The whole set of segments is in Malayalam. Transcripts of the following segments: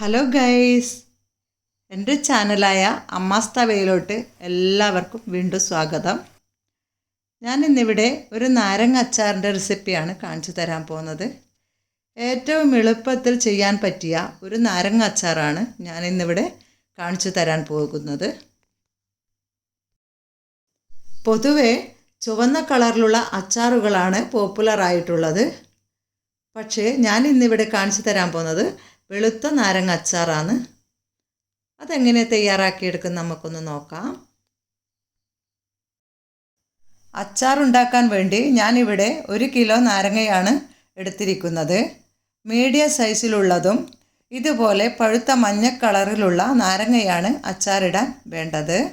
ഹലോ ഗൈസ് എന്റെ ചാനലായ അമ്മാസ്തവയിലോട്ട് എല്ലാവർക്കും വീണ്ടും സ്വാഗതം. ഞാൻ ഇന്നിവിടെ ഒരു നാരങ്ങ അച്ചാറിന്റെ റെസിപ്പിയാണ് കാണിച്ചു തരാൻ പോകുന്നത്. ഏറ്റവും എളുപ്പത്തിൽ ചെയ്യാൻ പറ്റിയ ഒരു നാരങ്ങ അച്ചാറാണ് ഞാൻ ഇന്നിവിടെ കാണിച്ചു തരാൻ പോകുന്നത്. പൊതുവെ ചുവന്ന കളറിലുള്ള അച്ചാറുകളാണ് പോപ്പുലർ ആയിട്ടുള്ളത് പക്ഷേ ഞാൻ ഇന്നിവിടെ കാണിച്ചു തരാൻ പോകുന്നത് വെളുത്ത നാരങ്ങ അച്ചാറാണ്. അതെങ്ങനെ തയ്യാറാക്കിയെടുക്കും നമുക്കൊന്ന് നോക്കാം. അച്ചാറുണ്ടാക്കാൻ വേണ്ടി ഞാനിവിടെ ഒരു കിലോ നാരങ്ങയാണ് എടുത്തിരിക്കുന്നത്. മീഡിയം സൈസിലുള്ളതും ഇതുപോലെ പഴുത്ത മഞ്ഞ കളറിലുള്ള നാരങ്ങയാണ് അച്ചാറിടാൻ വേണ്ടത്.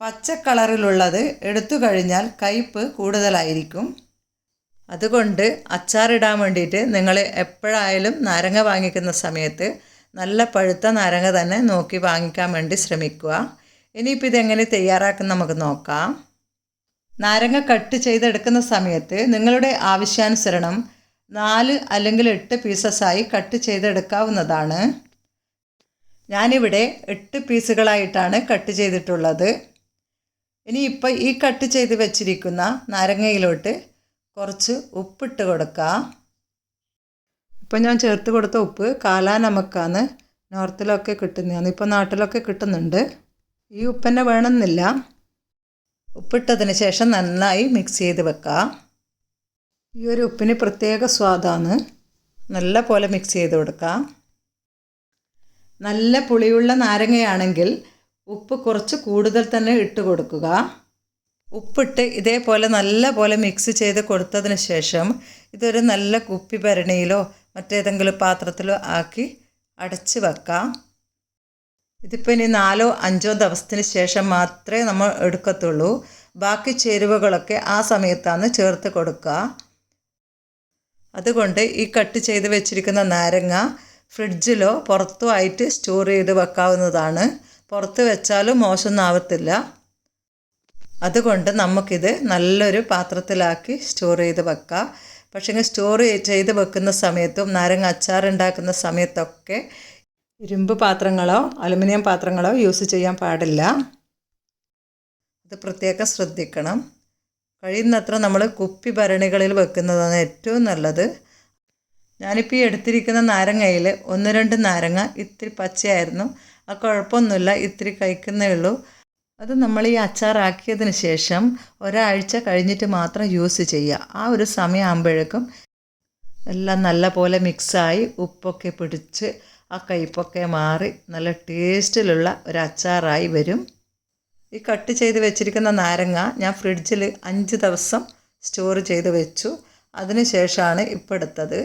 പച്ച കളറിലുള്ളത് എടുത്തു കഴിഞ്ഞാൽ കയ്പ്പ് കൂടുതലായിരിക്കും. അതുകൊണ്ട് അച്ചാറിടാൻ വേണ്ടിയിട്ട് നിങ്ങൾ എപ്പോഴായാലും നാരങ്ങ വാങ്ങിക്കുന്ന സമയത്ത് നല്ല പഴുത്ത നാരങ്ങ തന്നെ നോക്കി വാങ്ങിക്കാൻ വേണ്ടി ശ്രമിക്കുക. ഇനിയിപ്പോൾ ഇതെങ്ങനെ തയ്യാറാക്കുന്ന നമുക്ക് നോക്കാം. നാരങ്ങ കട്ട് ചെയ്തെടുക്കുന്ന സമയത്ത് നിങ്ങളുടെ ആവശ്യാനുസരണം നാല് അല്ലെങ്കിൽ എട്ട് പീസസായി കട്ട് ചെയ്തെടുക്കാവുന്നതാണ്. ഞാനിവിടെ എട്ട് പീസുകളായിട്ടാണ് കട്ട് ചെയ്തിട്ടുള്ളത്. ഇനി ഇപ്പോൾ ഈ കട്ട് ചെയ്ത് വെച്ചിരിക്കുന്ന നാരങ്ങയിലോട്ട് കുറച്ച് ഉപ്പിട്ട് കൊടുക്കുക ഇപ്പം ഞാൻ ചേർത്ത് കൊടുത്ത ഉപ്പ് കാലാ നമക്കാന്ന് നോർത്തിലൊക്കെ കിട്ടുന്നതാണ്. ഇപ്പോൾ നാട്ടിലൊക്കെ കിട്ടുന്നുണ്ട്. ഈ ഉപ്പന്നെ വേണമെന്നില്ല. ഉപ്പിട്ടതിന് ശേഷം നന്നായി മിക്സ് ചെയ്ത് വെക്കുക ഈ ഒരു ഉപ്പിന് പ്രത്യേക സ്വാദാണ്. നല്ല പോലെ മിക്സ് ചെയ്ത് കൊടുക്കുക നല്ല പുളിയുള്ള നാരങ്ങയാണെങ്കിൽ ഉപ്പ് കുറച്ച് കൂടുതൽ തന്നെ ഇട്ട് കൊടുക്കുക. ഉപ്പിട്ട് ഇതേപോലെ നല്ല പോലെ മിക്സ് ചെയ്ത് കൊടുത്തതിന് ശേഷം ഇതൊരു നല്ല കുപ്പി ഭരണിയിലോ മറ്റേതെങ്കിലും പാത്രത്തിലോ ആക്കി അടച്ച് വെക്കാം. ഇതിപ്പോൾ ഇനി നാലോ അഞ്ചോ ദിവസത്തിന് ശേഷം മാത്രമേ നമ്മൾ എടുക്കത്തുള്ളൂ. ബാക്കി ചേരുവകളൊക്കെ ആ സമയത്താണ് ചേർത്ത് കൊടുക്കുക. അതുകൊണ്ട് ഈ കട്ട് ചെയ്ത് വെച്ചിരിക്കുന്ന നാരങ്ങ ഫ്രിഡ്ജിലോ പുറത്തോ ആയിട്ട് സ്റ്റോർ ചെയ്ത് വെക്കാവുന്നതാണ്. പുറത്ത് വെച്ചാലും മോശമൊന്നാവത്തില്ല അതുകൊണ്ട് നമുക്കിത് നല്ലൊരു പാത്രത്തിലാക്കി സ്റ്റോർ ചെയ്ത് വെക്കാം. പക്ഷേ സ്റ്റോർ ചെയ്ത് വെക്കുന്ന സമയത്തും നാരങ്ങ അച്ചാർ ഉണ്ടാക്കുന്ന സമയത്തൊക്കെ ഇരുമ്പ് പാത്രങ്ങളോ അലുമിനിയം പാത്രങ്ങളോ യൂസ് ചെയ്യാൻ പാടില്ല. അത് പ്രത്യേകം ശ്രദ്ധിക്കണം. കഴിയുന്നത്ര നമ്മൾ കുപ്പി ഭരണികളിൽ വെക്കുന്നതാണ് ഏറ്റവും നല്ലത്. ഞാനിപ്പോൾ ഈ എടുത്തിരിക്കുന്ന നാരങ്ങയിൽ ഒന്ന് രണ്ട് നാരങ്ങ ഇത്തിരി പച്ചയായിരുന്നു. ആ കുഴപ്പമൊന്നുമില്ല ഇത്തിരി കഴിക്കുന്നേ ഉള്ളൂ. അത് നമ്മൾ ഈ അച്ചാറാക്കിയതിന് ശേഷം ഒരാഴ്ച കഴിഞ്ഞിട്ട് മാത്രം യൂസ് ചെയ്യുക. ആ ഒരു സമയമാകുമ്പോഴേക്കും എല്ലാം നല്ല പോലെ മിക്സായി ഉപ്പൊക്കെ പിടിച്ച് ആ കയ്പൊക്കെ മാറി നല്ല ടേസ്റ്റിലുള്ള ഒരു അച്ചാറായി വരും. ഈ കട്ട് ചെയ്ത് വെച്ചിരിക്കുന്ന നാരങ്ങ ഞാൻ ഫ്രിഡ്ജിൽ അഞ്ച് ദിവസം സ്റ്റോർ ചെയ്ത് വെച്ചു. അതിന് ശേഷമാണ് ഇപ്പോൾ എടുത്തത്.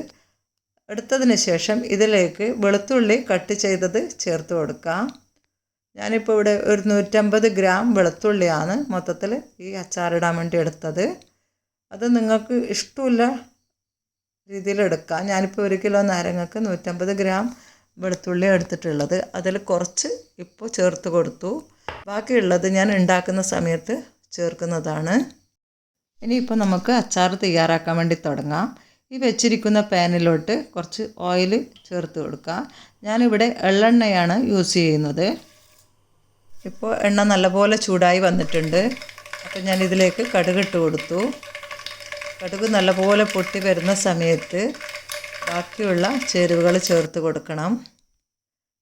എടുത്തതിന് ശേഷം ഇതിലേക്ക് വെളുത്തുള്ളി കട്ട് ചെയ്തത് ചേർത്ത് കൊടുക്കാം. ഞാനിപ്പോൾ ഇവിടെ ഒരു നൂറ്റമ്പത് ഗ്രാം വെളുത്തുള്ളിയാണ് മൊത്തത്തിൽ ഈ അച്ചാറിടാൻ വേണ്ടി എടുത്തത്. അത് നിങ്ങൾക്ക് ഇഷ്ടമില്ല രീതിയിലെടുക്കാം ഞാനിപ്പോൾ ഒരു കിലോ നാരങ്ങക്ക് നൂറ്റമ്പത് ഗ്രാം വെളുത്തുള്ളി എടുത്തിട്ടുള്ളത്. അതിൽ കുറച്ച് ഇപ്പോൾ ചേർത്ത് കൊടുത്തു. ബാക്കിയുള്ളത് ഞാൻ ഉണ്ടാക്കുന്ന സമയത്ത് ചേർക്കുന്നതാണ്. ഇനിയിപ്പോൾ നമുക്ക് അച്ചാർ തയ്യാറാക്കാൻ വേണ്ടി തുടങ്ങാം. ഈ വെച്ചിരിക്കുന്ന പാനിലോട്ട് കുറച്ച് ഓയിൽ ചേർത്ത് കൊടുക്കുക ഞാനിവിടെ എള്ളെണ്ണയാണ് യൂസ് ചെയ്യുന്നത്. ഇപ്പോൾ എണ്ണ നല്ലപോലെ ചൂടായി വന്നിട്ടുണ്ട്. അപ്പോൾ ഞാൻ ഇതിലേക്ക് കടുകിട്ട് കൊടുത്തു. കടുക് നല്ലപോലെ പൊട്ടി വരുന്ന സമയത്ത് ബാക്കിയുള്ള ചേരുവകൾ ചേർത്ത് കൊടുക്കണം.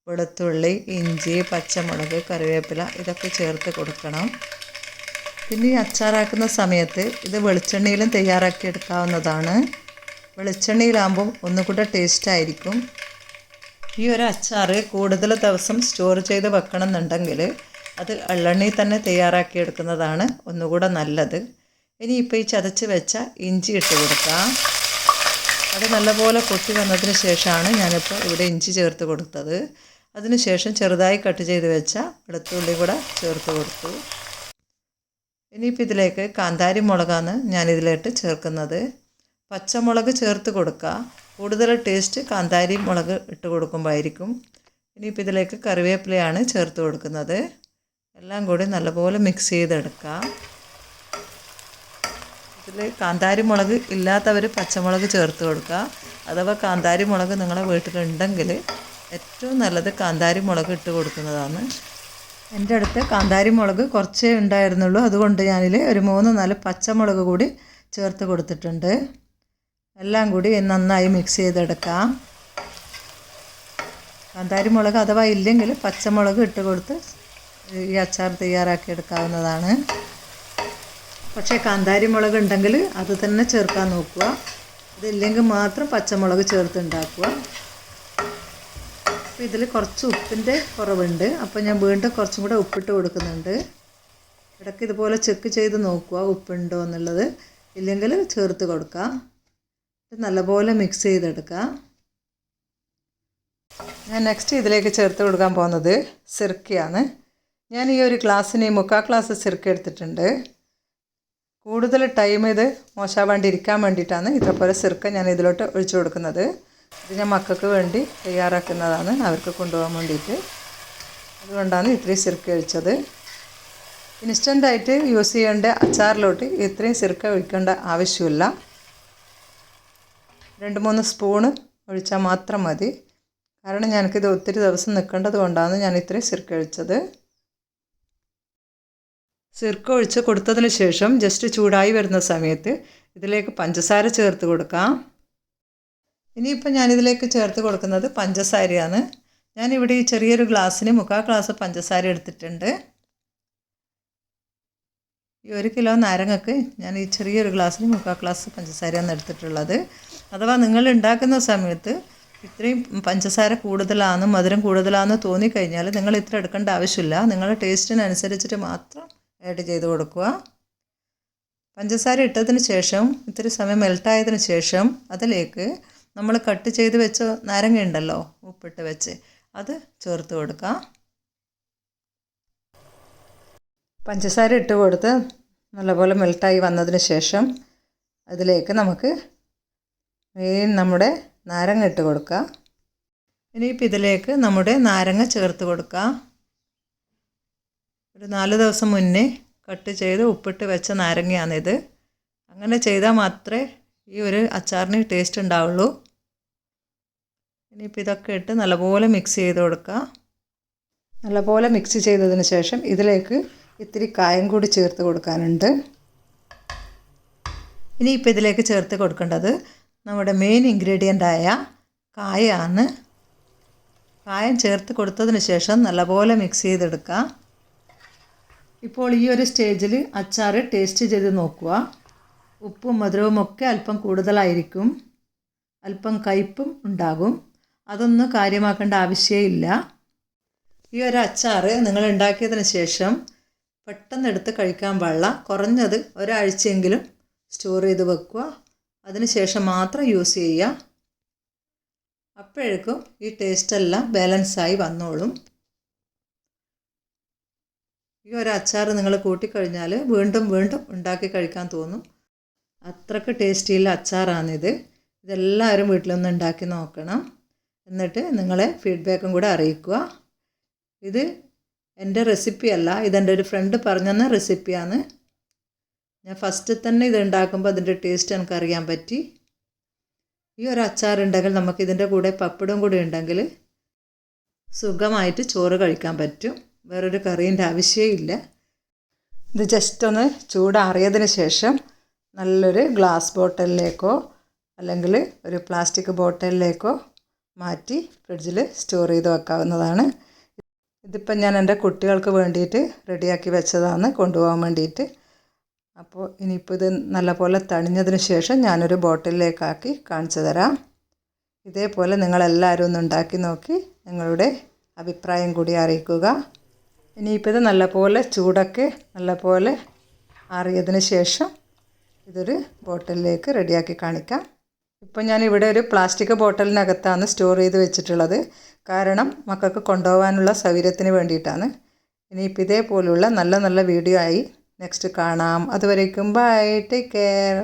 വെളുത്തുള്ളി ഇഞ്ചി പച്ചമുളക് കറിവേപ്പില ഇതൊക്കെ ചേർത്ത് കൊടുക്കണം. പിന്നെ ഈ അച്ചാറാക്കുന്ന സമയത്ത് ഇത് വെളിച്ചെണ്ണയിലും തയ്യാറാക്കി എടുക്കാവുന്നതാണ്. വെളിച്ചെണ്ണയിലാകുമ്പോൾ ഒന്നുകൂടെ ടേസ്റ്റ് ആയിരിക്കും ഈ ഒരു അച്ചാർ കൂടുതൽ ദിവസം സ്റ്റോർ ചെയ്ത് വെക്കണം എന്നുണ്ടെങ്കിൽ അത് എള്ളെണ്ണയിൽ തന്നെ തയ്യാറാക്കി എടുക്കുന്നതാണ് ഒന്നുകൂടെ നല്ലത്. ഇനി ഇനിയിപ്പോൾ ഈ ചതച്ച് വെച്ച ഇഞ്ചി ഇട്ട് കൊടുക്കാം. അത് നല്ലപോലെ പൊട്ടി വന്നതിന് ശേഷമാണ് ഞാനിപ്പോൾ ഇവിടെ ഇഞ്ചി ചേർത്ത് കൊടുത്തത്. അതിന് ശേഷം ചെറുതായി കട്ട് ചെയ്ത് വെച്ച വെളുത്തുള്ളി കൂടെ ചേർത്ത് കൊടുത്തു. ഇനിയിപ്പോൾ ഇതിലേക്ക് കാന്താരി മുളകാണ് ഞാനിതിലേക്ക് ചേർക്കുന്നത്. പച്ചമുളക് ചേർത്ത് കൊടുക്കുക കൂടുതൽ ടേസ്റ്റ് കാന്താരി മുളക് ഇട്ട് കൊടുക്കുമ്പോഴായിരിക്കും. ഇനിയിപ്പോൾ ഇതിലേക്ക് കറിവേപ്പിലയാണ് ചേർത്ത് കൊടുക്കുന്നത്. എല്ലാം കൂടി നല്ലപോലെ മിക്സ് ചെയ്തെടുക്കാം. ഇതിൽ കാന്താരി മുളക് ഇല്ലാത്തവർ പച്ചമുളക് ചേർത്ത് കൊടുക്കുക. അഥവാ കാന്താരി മുളക് നിങ്ങളുടെ വീട്ടിലുണ്ടെങ്കിൽ ഏറ്റവും നല്ലത് കാന്താരി മുളക് ഇട്ട് കൊടുക്കുന്നതാണ്. എന്റെ അടുത്ത് കാന്താരി മുളക് കുറച്ചേ ഉണ്ടായിരുന്നുള്ളൂ. അതുകൊണ്ട് ഞാനിൽ ഒരു മൂന്ന് നാല് പച്ചമുളക് കൂടി ചേർത്ത് കൊടുത്തിട്ടുണ്ട്. എല്ലാം കൂടി നന്നായി മിക്സ് ചെയ്തെടുക്കാം. കാന്താരി മുളക് അഥവാ ഇല്ലെങ്കിൽ പച്ചമുളക് ഇട്ട് കൊടുത്ത് ഈ അച്ചാർ തയ്യാറാക്കി എടുക്കാവുന്നതാണ്. പക്ഷേ കാന്താരി മുളക് ഉണ്ടെങ്കിൽ അത് തന്നെ ചേർക്കാൻ നോക്കുക. അതില്ലെങ്കിൽ മാത്രം പച്ചമുളക് ചേർത്ത് ഉണ്ടാക്കുക. അപ്പോൾ ഇതിൽ കുറച്ച് ഉപ്പിന്റെ കുറവുണ്ട്. അപ്പോൾ ഞാൻ വീണ്ടും കുറച്ചും കൂടെ ഉപ്പിട്ട് കൊടുക്കുന്നുണ്ട്. ഇടയ്ക്ക് ഇതുപോലെ ചെക്ക് ചെയ്ത് നോക്കുക ഉപ്പുണ്ടോ എന്നുള്ളത്. ഇല്ലെങ്കിൽ ചേർത്ത് കൊടുക്കുക നല്ലപോലെ മിക്സ് ചെയ്തെടുക്കുക. ഞാൻ നെക്സ്റ്റ് ഇതിലേക്ക് ചേർത്ത് കൊടുക്കാൻ പോകുന്നത് സിർക്കയാണ്. ഞാൻ ഈ ഒരു ഗ്ലാസ്സിന് മുക്കാൽ ഗ്ലാസ് സിർക്ക എടുത്തിട്ടുണ്ട്. കൂടുതൽ ടൈം ഇത് മോശമാവാണ്ടിരിക്കാൻ വേണ്ടിയിട്ടാണ് ഇതേപോലെ സിർക്ക ഞാൻ ഇതിലോട്ട് ഒഴിച്ചു കൊടുക്കുന്നത്. ഇത് ഞാൻ മക്കൾക്ക് വേണ്ടി തയ്യാറാക്കുന്നതാണ്. അവർക്ക് കൊണ്ടുപോകാൻ വേണ്ടിയിട്ട്. അതുകൊണ്ടാണ് ഇത്രയും സിർക്ക ഒഴിച്ചത്. ഇൻസ്റ്റന്റായിട്ട് യൂസ് ചെയ്യേണ്ട അച്ചാറിലോട്ട് ഇത്രയും സിർക്ക ഒഴിക്കേണ്ട ആവശ്യമില്ല. രണ്ട് മൂന്ന് സ്പൂണ് ഒഴിച്ചാൽ മാത്രം മതി. കാരണം ഞാനിത് ഒത്തിരി ദിവസം നിൽക്കേണ്ടത് കൊണ്ടാണ് ഞാൻ ഇത്രയും സിർക്ക ഒഴിച്ചത്. സിർക്ക ഒഴിച്ച് കൊടുത്തതിന് ശേഷം ജസ്റ്റ് ചൂടായി വരുന്ന സമയത്ത് ഇതിലേക്ക് പഞ്ചസാര ചേർത്ത് കൊടുക്കാം. ഇനിയിപ്പോൾ ഞാനിതിലേക്ക് ചേർത്ത് കൊടുക്കുന്നത് പഞ്ചസാരയാണ്. ഞാനിവിടെ ഈ ചെറിയൊരു ഗ്ലാസ്സിന് മുക്കാൽ ഗ്ലാസ് പഞ്ചസാര എടുത്തിട്ടുണ്ട്. ഈ ഒരു കിലോ നാരങ്ങക്ക് ഞാൻ ഈ ചെറിയൊരു ഗ്ലാസ്സിന് മുക്കാൽ ഗ്ലാസ് പഞ്ചസാരയാണ് എടുത്തിട്ടുള്ളത്. അഥവാ നിങ്ങൾ ഉണ്ടാക്കുന്ന സമയത്ത് ഇത്രയും പഞ്ചസാര കൂടുതലാണ് മധുരം കൂടുതലാണെന്ന് തോന്നിക്കഴിഞ്ഞാൽ നിങ്ങൾ ഇത്ര എടുക്കേണ്ട ആവശ്യമില്ല. നിങ്ങളുടെ ടേസ്റ്റിനനുസരിച്ചിട്ട് മാത്രം ആഡ് ചെയ്ത് കൊടുക്കുക. പഞ്ചസാര ഇട്ടതിന് ശേഷം ഇത്തിരി സമയം മെൽട്ടായതിന് ശേഷം അതിലേക്ക് നമ്മൾ കട്ട് ചെയ്ത് വെച്ച നാരങ്ങ ഉണ്ടല്ലോ ഉപ്പിട്ട് വെച്ച് അത് ചേർത്ത് കൊടുക്കുക. പഞ്ചസാര ഇട്ട് കൊടുത്ത് നല്ലപോലെ മെൽട്ടായി വന്നതിന് ശേഷം അതിലേക്ക് നമുക്ക് മെയിൻ നമ്മുടെ നാരങ്ങ ഇട്ട് കൊടുക്കുക ഇനിയിപ്പോൾ ഇതിലേക്ക് നമ്മുടെ നാരങ്ങ ചേർത്ത് കൊടുക്കാം. ഒരു നാല് ദിവസം മുന്നേ കട്ട് ചെയ്ത് ഉപ്പിട്ട് വെച്ച നാരങ്ങയാണിത്. അങ്ങനെ ചെയ്താൽ മാത്രമേ ഈ ഒരു അച്ചാറിന് ടേസ്റ്റ് ഉണ്ടാവുള്ളൂ. ഇനിയിപ്പോൾ ഇതൊക്കെ ഇട്ട് നല്ലപോലെ മിക്സ് ചെയ്ത് കൊടുക്കുക നല്ലപോലെ മിക്സ് ചെയ്തതിന് ശേഷം ഇതിലേക്ക് ഇത്തിരി കായം കൂടി ചേർത്ത് കൊടുക്കാനുണ്ട്. ഇനിയിപ്പോൾ ഇതിലേക്ക് ചേർത്ത് കൊടുക്കേണ്ടത് നമ്മുടെ മെയിൻ ഇൻഗ്രീഡിയന്റായ കായയാണ്. കായം ചേർത്ത് കൊടുത്തതിന് ശേഷം നല്ലപോലെ മിക്സ് ചെയ്തെടുക്കുക ഇപ്പോൾ ഈ ഒരു സ്റ്റേജിൽ അച്ചാർ ടേസ്റ്റ് ചെയ്ത് നോക്കുക. ഉപ്പും മധുരവും ഒക്കെ അല്പം കൂടുതലായിരിക്കും. അല്പം കയ്പും ഉണ്ടാകും. അതൊന്നും കാര്യമാക്കേണ്ട ആവശ്യമില്ല. ഈ ഒരു അച്ചാർ നിങ്ങൾ ഉണ്ടാക്കിയതിന് ശേഷം പെട്ടെന്ന് എടുത്ത് കഴിക്കാൻ പാടില്ല. കുറഞ്ഞത് ഒരാഴ്ചയെങ്കിലും സ്റ്റോർ ചെയ്ത് വെക്കുക. അതിന് ശേഷം മാത്രം യൂസ് ചെയ്യുക. അപ്പോഴേക്കും ഈ ടേസ്റ്റെല്ലാം ബാലൻസായി വന്നോളും. ഈ ഒരു അച്ചാർ നിങ്ങൾ കൂട്ടിക്കഴിഞ്ഞാൽ വീണ്ടും വീണ്ടും ഉണ്ടാക്കി കഴിക്കാൻ തോന്നും. അത്രയ്ക്ക് ടേസ്റ്റിയുള്ള അച്ചാറാണിത്. ഇതെല്ലാവരും വീട്ടിലൊന്ന് ഉണ്ടാക്കി നോക്കണം. എന്നിട്ട് നിങ്ങളെ ഫീഡ്ബാക്കും കൂടെ അറിയിക്കുക. ഇത് എന്റെ റെസിപ്പി അല്ല ഇതെന്റെ ഒരു ഫ്രണ്ട് പറഞ്ഞെന്ന റെസിപ്പിയാണ് ഞാൻ ഫസ്റ്റ് തന്നെ ഇത് ഉണ്ടാക്കുമ്പോൾ അതിന്റെ ടേസ്റ്റ് എനിക്കറിയാൻ പറ്റി. ഈ ഒരു അച്ചാറുണ്ടെങ്കിൽ നമുക്ക് ഇതിന്റെ കൂടെ പപ്പടവും കൂടി ഉണ്ടെങ്കിൽ സുഖമായിട്ട് ചോറ് കഴിക്കാൻ പറ്റും. വേറൊരു കറീന്റെ ആവശ്യമേ ഇല്ല. ഇത് ജസ്റ്റ് ഒന്ന് ചൂടാറിയതിന് ശേഷം നല്ലൊരു ഗ്ലാസ് ബോട്ടലിലേക്കോ അല്ലെങ്കിൽ ഒരു പ്ലാസ്റ്റിക് ബോട്ടലിലേക്കോ മാറ്റി ഫ്രിഡ്ജിൽ സ്റ്റോർ ചെയ്ത് വെക്കാവുന്നതാണ്. ഇതിപ്പം ഞാൻ എന്റെ കുട്ടികൾക്ക് വേണ്ടിയിട്ട് റെഡിയാക്കി വെച്ചതാണ് കൊണ്ടുപോകാൻ വേണ്ടിയിട്ട്. അപ്പോൾ ഇനിയിപ്പോൾ ഇത് നല്ലപോലെ തണിഞ്ഞതിന് ശേഷം ഞാനൊരു ബോട്ടിലേക്കാക്കി കാണിച്ചു തരാം. ഇതേപോലെ നിങ്ങളെല്ലാവരും ഒന്ന് ഉണ്ടാക്കി നോക്കി നിങ്ങളുടെ അഭിപ്രായം കൂടി അറിയിക്കുക. ഇനിയിപ്പോൾ ഇത് നല്ലപോലെ ചൂടൊക്കെ നല്ലപോലെ ആറിയതിന് ശേഷം ഇതൊരു ബോട്ടിലേക്ക് റെഡിയാക്കി കാണിക്കാം. ഇപ്പോൾ ഞാൻ ഇവിടെ ഒരു പ്ലാസ്റ്റിക് ബോട്ടിലിനകത്താണ് സ്റ്റോർ ചെയ്ത് വെച്ചിട്ടുള്ളത്. കാരണം മക്കൾക്ക് കൊണ്ടുപോകാനുള്ള സൗകര്യത്തിന് വേണ്ടിയിട്ടാണ്. ഇനിയിപ്പോൾ ഇതേപോലുള്ള നല്ല നല്ല വീഡിയോ ആയി നെക്സ്റ്റ് കാണാം. അതുവരേക്കും ബൈ ടേക്ക് കെയർ